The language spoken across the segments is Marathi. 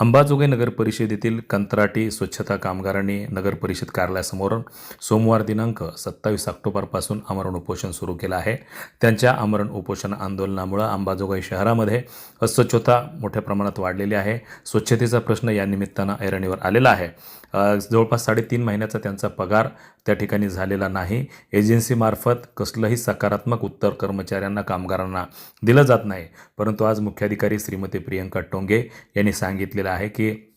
अंबाजोगाई नगर परिषदेतील कंत्राटी स्वच्छता कामगारांनी नगर परिषद कार्यालयासमोर सोमवार दिनांक सत्तावीस ऑक्टोबरपासून आमरण उपोषण सुरू केलं आहे. त्यांच्या आमरण उपोषण आंदोलनामुळं अंबाजोगाई शहरामध्ये अस्वच्छता मोठ्या प्रमाणात वाढलेली आहे. स्वच्छतेचा प्रश्न या निमित्तानं ऐरणीवर आलेला आहे. जवळपास साडेतीन महिन्याचा त्यांचा पगार त्या ठिकाणी झालेला नाही. एजन्सीमार्फत कसलंही सकारात्मक उत्तर कर्मचाऱ्यांना कामगारांना दिलं जात नाही. परंतु आज मुख्याधिकारी श्रीमती प्रियंका टोंगे यांनी सांगितलेलं आहे की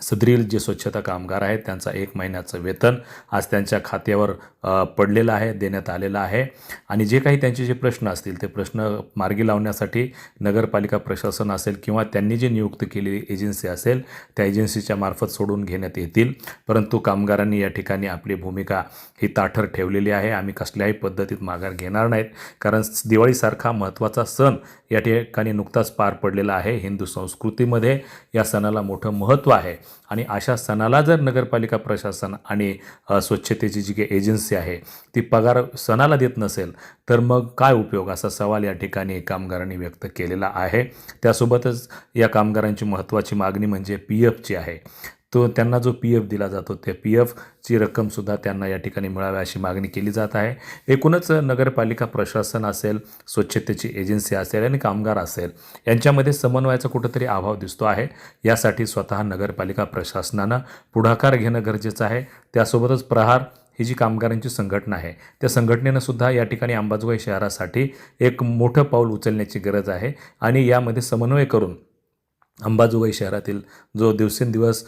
सदरील जे स्वच्छता कामगार आहेत त्यांचा एक महिन्याचं वेतन आज त्यांच्या खात्यावर पडलेलं आहे देण्यात आलेलं आहे. आणि जे काही त्यांचे जे प्रश्न असतील ते प्रश्न मार्गी लावण्यासाठी नगरपालिका प्रशासन असेल किंवा त्यांनी जी नियुक्त केलेली एजन्सी असेल त्या एजन्सीच्या मार्फत सोडून घेण्यात येतील. परंतु कामगारांनी या ठिकाणी आपली भूमिका ही ताठर ठेवलेली आहे. आम्ही कसल्याही पद्धतीत माघार घेणार नाहीत. कारण दिवाळीसारखा महत्त्वाचा सण या ठिकाणी नुकताच पार पडलेला आहे. हिंदू संस्कृतीमध्ये या सणाला मोठं महत्त्व आहे. आणि अशा सणाला जर नगरपालिका प्रशासन आणि स्वच्छतेची जी काही एजन्सी आहे ती पगार सणाला देत नसेल तर मग काय उपयोग? असा सवाल या ठिकाणी कामगारांनी व्यक्त केलेला आहे. त्यासोबतच या कामगारांची महत्त्वाची मागणी म्हणजे पी एफची आहे. तो त्यांना जो पी एफ दिला जातो त्या पी एफची रक्कमसुद्धा त्यांना या ठिकाणी मिळावी अशी मागणी केली जात आहे. एकूणच नगरपालिका प्रशासन असेल स्वच्छतेची एजन्सी असेल आणि कामगार असेल यांच्यामध्ये समन्वयाचा कुठंतरी अभाव दिसतो आहे. यासाठी स्वतः नगरपालिका प्रशासनानं पुढाकार घेणं गरजेचं आहे. त्यासोबतच प्रहार ही जी कामगारांची संघटना आहे त्या संघटनेनं सुद्धा या ठिकाणी अंबाजोगाई शहरासाठी एक मोठं पाऊल उचलण्याची गरज आहे आणि यामध्ये समन्वय करून अंबाजोगाई शहरातील जो दिवसेंदिवस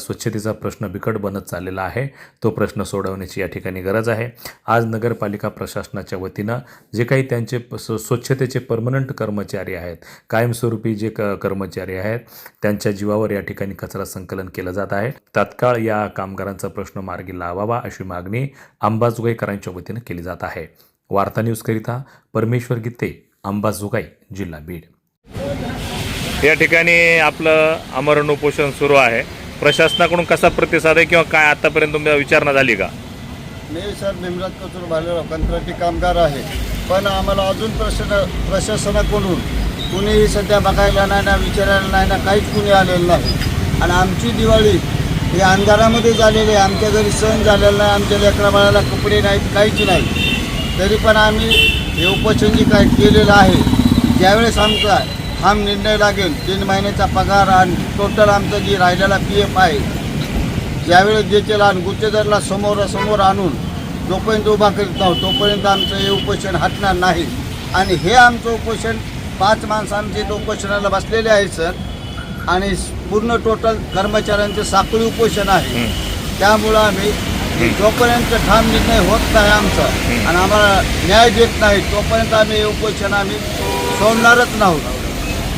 स्वच्छतेचा प्रश्न बिकट बनत चाललेला आहे तो प्रश्न सोडवण्याची या ठिकाणी गरज आहे. आज नगरपालिका प्रशासनाच्या वतीनं जे काही त्यांचे स्वच्छतेचे परमनंट कर्मचारी आहेत कायमस्वरूपी जे क कर्मचारी आहेत त्यांच्या जीवावर या ठिकाणी कचरा संकलन केलं जात आहे. तात्काळ या कामगारांचा प्रश्न मार्गी लावावा अशी मागणी अंबाजोगाईकरांच्या वतीनं केली जात आहे. वार्ता न्यूजकरिता परमेश्वर गीते अंबाजोगाई जिल्हा बीड. या ठिकाणी आपलं आमरण उपोषण सुरू आहे. प्रशासनाकडून कसा प्रतिसाद आहे किंवा काय आतापर्यंत तुमच्या विचारणा झाली का? मी सर भीमराज कचूर भालेराव कंत्राटी कामगार आहे. पण आम्हाला अजून प्रश्न प्रशासनाकडून कुणीही सध्या बघायला नाही ना विचारायला नाही ना काहीच कुणी आलेलं नाही. आणि आमची दिवाळी ही अंधारामध्ये झालेली आहे. आमच्या घरी सण झालेला नाही आमच्या लेकरा बाळाला कपडे नाहीत काहीच नाही. तरी पण आम्ही हे उपोषण जे काय केलेलं आहे ज्यावेळेस आमचा ठाम निर्णय लागेल तीन महिन्याचा पगार आणि टोटल आमचं जी राहिलेला पी एफ आहे ज्यावेळेस देतील आणि गुत्तेदारला समोरासमोर आणून जोपर्यंत उभा करीत नाहो तोपर्यंत आमचं हे उपोषण हटणार नाही. आणि हे आमचं उपोषण पाच माणसं आमचे उपोषणाला बसलेले आहेत सर आणि पूर्ण टोटल कर्मचाऱ्यांचं साखळी उपोषण आहे. त्यामुळं आम्ही जोपर्यंत ठाम निर्णय होत नाही आमचा आणि आम्हाला न्याय देत नाही तोपर्यंत आम्ही हे उपोषण आम्ही सोडणारच नाहोत.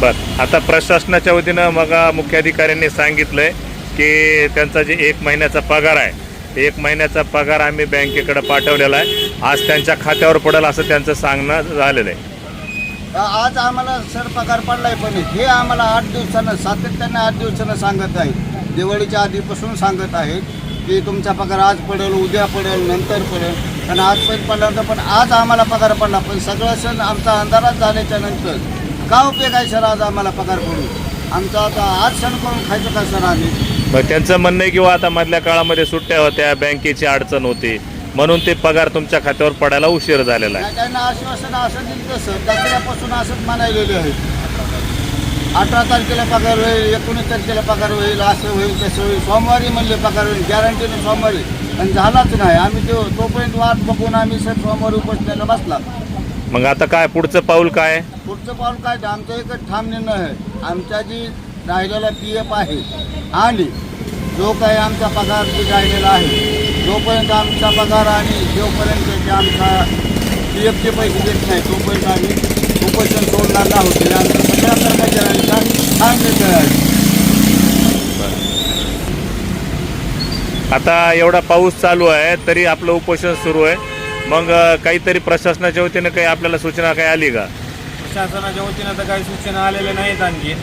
बर. आता प्रशासनाच्या वतीनं मग मुख्याधिकाऱ्यांनी सांगितलं आहे की त्यांचा जे एक महिन्याचा पगार आहे एक महिन्याचा पगार आम्ही बँकेकडे पाठवलेला आहे. आज त्यांच्या खात्यावर पडेल असं त्यांचं सांगणं झालेलं आहे. आज आम्हाला सर पगार पडलाय पण हे आम्हाला आठ दिवसानं सातत्यानं आठ दिवसानं सांगत आहे. दिवाळीच्या आधीपासून सांगत आहे की तुमचा पगार आज पडेल उद्या पडेल नंतर पडेल. आणि पण पडला होता पण आज आम्हाला पगार पडला. पण सगळं सण आमचा अंधारात झाल्याच्यानंतर का उपयोग आहे सर आज आम्हाला पगार पडून आमचा आता आज सण करून खायचं का सर आम्ही? मग त्यांचं म्हणणं आहे किंवा आता मधल्या काळामध्ये सुट्ट्या होत्या बँकेची अडचण होती. म्हणून ते पगार तुमच्या खात्यावर पडायला उशीर झालेला आहे. त्यांना आश्वासन असं दिलं तसं दसऱ्यापासून असंच म्हणायलेले आहे अठरा तारखेला पगार होईल एकोणीस तारखेला पगार होईल असं होईल तसं होईल. सोमवारी म्हणले पगार होईल गॅरंटीने सोमवारी. पण झालाच नाही. आम्ही तो तोपर्यंत वाट बघून आम्ही सर सोमवारी उपोषणाला बसला. मग आता काय पुढचं पाऊल काय? आमचं पुढचं पाऊल काय आमचं एकच ठाम निर्णय आहे. आमच्या जी राहिलेला पी एफ आहे आणि जो काही आमचा पगार राहिलेला आहे जोपर्यंत आमचा पगार आणि जोपर्यंत जे आमचा पी एफचे पैसे देत नाही तोपर्यंत आम्ही उपोषण सोडणार नाही आमच्या सगळ्या कर्मचाऱ्यांचा ठाम निर्णय आहे. आता एवढा पाऊस चालू आहे तरी आपलं उपोषण सुरू आहे. मग काहीतरी प्रशासनाच्या वतीनं काही आपल्याला सूचना काही आली का? प्रशासनाच्या वतीनं तर काही सूचना आलेल्या नाहीत आणखी.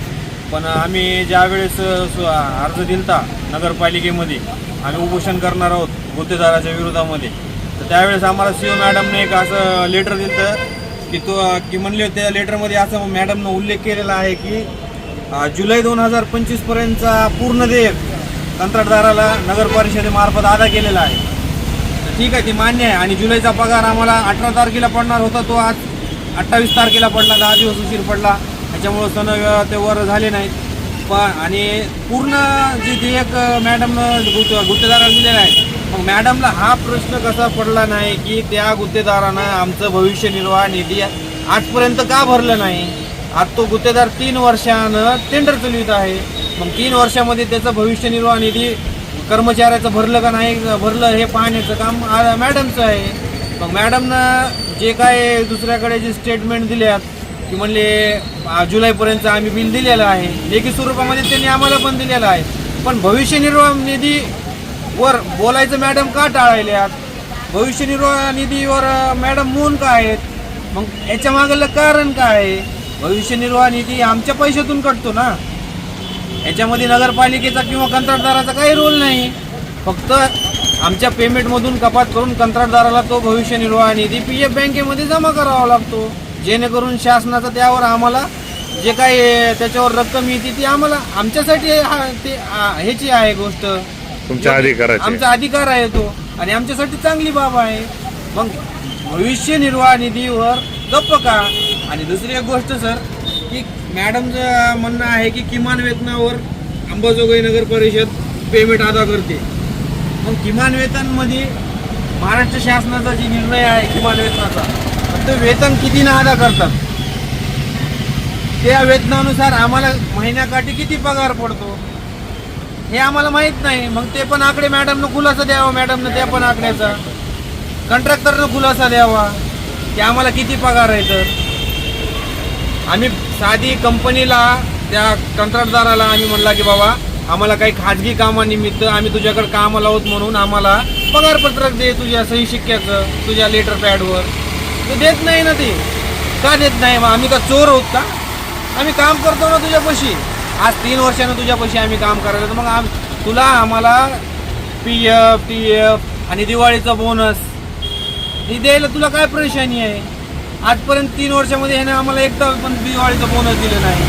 पण आम्ही ज्यावेळेस अर्ज दिलता नगरपालिकेमध्ये आम्ही उपोषण करणार आहोत गुत्तेदाराच्या विरोधामध्ये तर त्यावेळेस आम्हाला सी ओ मॅडमने एक असं लेटर दिलं की तो की म्हणले त्या लेटरमध्ये असं मॅडमनं उल्लेख केलेला आहे की जुलै दोन हजार पंचवीसपर्यंतचा पूर्ण देयक कंत्राटदाराला नगर परिषदेमार्फत अदा केलेला आहे. ठीक आहे ती मान्य आहे. आणि जुलैचा पगार आम्हाला अठरा तारखेला पडणार होता तो आज. अठ्ठावीस तारखेला पडला दहा दिवस उशीर पडला. त्याच्यामुळं सण ते वर झाले नाहीत. पण आणि पूर्ण जे देयक मॅडमनं गुत गुत्तेदाराला दिलेलं आहे. मग मॅडमला हा प्रश्न कसा पडला नाही की त्या गुत्तेदारानं आमचं भविष्य निर्वाह निधी आजपर्यंत का भरलं नाही? आज तो गुत्तेदार तीन वर्षानं टेंडर चालवित आहे. मग तीन वर्षामध्ये त्याचं भविष्य निर्वाह निधी कर्मचाऱ्याचं भरलं का नाही? भरलं हे पाहण्याचं काम आ- मॅडमचं आहे. मग मॅडमनं जे काय दुसऱ्याकडे जे स्टेटमेंट दिल्यात की म्हणले जुलैपर्यंत आम्ही बिल दिलेलं आहे. लेखी स्वरूपामध्ये त्यांनी आम्हाला पण दिलेलं आहे. पण भविष्य निर्वाह निधीवर बोलायचं मॅडम का टाळायल्यात? भविष्य निर्वाह निधीवर मॅडम मौन का आहेत? मग याच्या मागलं कारण काय आहे? भविष्य निर्वाह निधी आमच्या पैशातून कटतो ना. याच्यामध्ये नगरपालिकेचा किंवा कंत्राटदाराचा काही रोल नाही. फक्त आमच्या पेमेंटमधून कपात करून कंत्राटदाराला तो भविष्य निर्वाह निधी पी एफ बँकेमध्ये जमा करावा लागतो. जेणेकरून शासनाचा त्यावर आम्हाला जे काही त्याच्यावर रक्कम येते ती आम्हाला आमच्यासाठी हा- ते आ- ह्याची आहे गोष्ट. तुमच्या अधिकाराची. आमचा अधिकार आहे तो. आणि आमच्यासाठी चांगली बाब आहे. मग भविष्य निर्वाह निधीवर गप्प का? आणि दुसरी एक गोष्ट सर की मॅडमचं म्हणणं आहे की किमान वेतनावर अंबाजोगाई नगर परिषद पेमेंट अदा करते. पण किमान वेतनमध्ये महाराष्ट्र शासनाचा जे निर्णय आहे किमान वेतनाचा तो ते वेतन किती ना अदा करतात? त्या वेतनानुसार आम्हाला महिन्याकाठी किती पगार पडतो? हे आम्हाला माहीत नाही. मग ते पण आकडे मॅडमनं खुलासा द्यावा मॅडमनं त्या पण आकड्याचा. कंट्रॅक्टरनं खुलासा द्यावा की आम्हाला किती पगार आहे तर. आम्ही साधी कंपनीला त्या कंत्राटदाराला आम्ही म्हणला की बाबा आम्हाला काही खाजगी कामानिमित्त आम्ही तुझ्याकडे कामाला आहोत म्हणून आम्हाला पगारपत्रक दे तुझ्या सही शिक्क्याचं तुझ्या लेटर पॅडवर ते देत नाही ना ते. का देत नाही? मग आम्ही का चोर आहोत का? आम्ही काम करतो ना तुझ्यापाशी. आज तीन वर्षानं तुझ्यापाशी आम्ही काम करायचं मग आम तुला आम्हाला पी एफ टी एफ आणि दिवाळीचा बोनस हे द्यायला तुला काय परेशानी आहे? आजपर्यंत तीन वर्षामध्ये ह्याने आम्हाला एकदा पण दिवाळीचा बोनस दिलं नाही.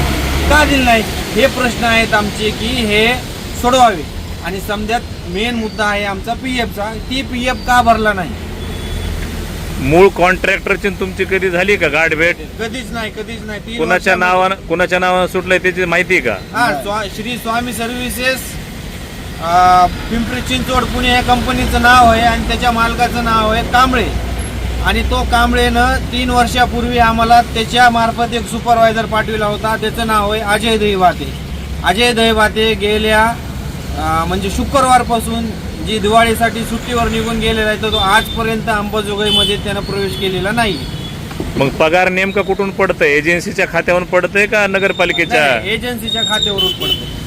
का दिलं नाही? हे प्रश्न आहेत आमचे की हे सोडवावे. आणि समजात मेन मुद्दा आहे आमचा पी एफचा ती पी एफ का भरला नाही? मूळ कॉन्ट्रॅक्टरची तुमची कधी झाली का गाठ भेट? कधीच नाही कधीच नाही. तीन कुणाच्या वर्षामध्ये- नावानं कुणाच्या नावानं सुटलंय त्याची माहिती आहे का? हा स्वा- श्री स्वामी सर्व्हिसेस अ, पिंपरी चिंचवड पुणे या कंपनीचं नाव आहे आणि त्याच्या मालकाचं नाव आहे कांबळे. आणि तो कांबळेनं तीन वर्षापूर्वी आम्हाला त्याच्या मार्फत एक सुपरवायझर पाठविला होता. त्याचं नाव आहे अजय दहीवाते. अजय दहीवाते गेल्या म्हणजे शुक्रवारपासून जी दिवाळीसाठी सुट्टीवर निघून गेलेला आहे तर तो आजपर्यंत अंबाजोगाईमध्ये त्यानं प्रवेश केलेला नाही. मग पगार नेमका कुठून पडतंय? एजन्सीच्या खात्यावरून पडतंय का नगरपालिकेच्या? एजन्सीच्या खात्यावरून पडतो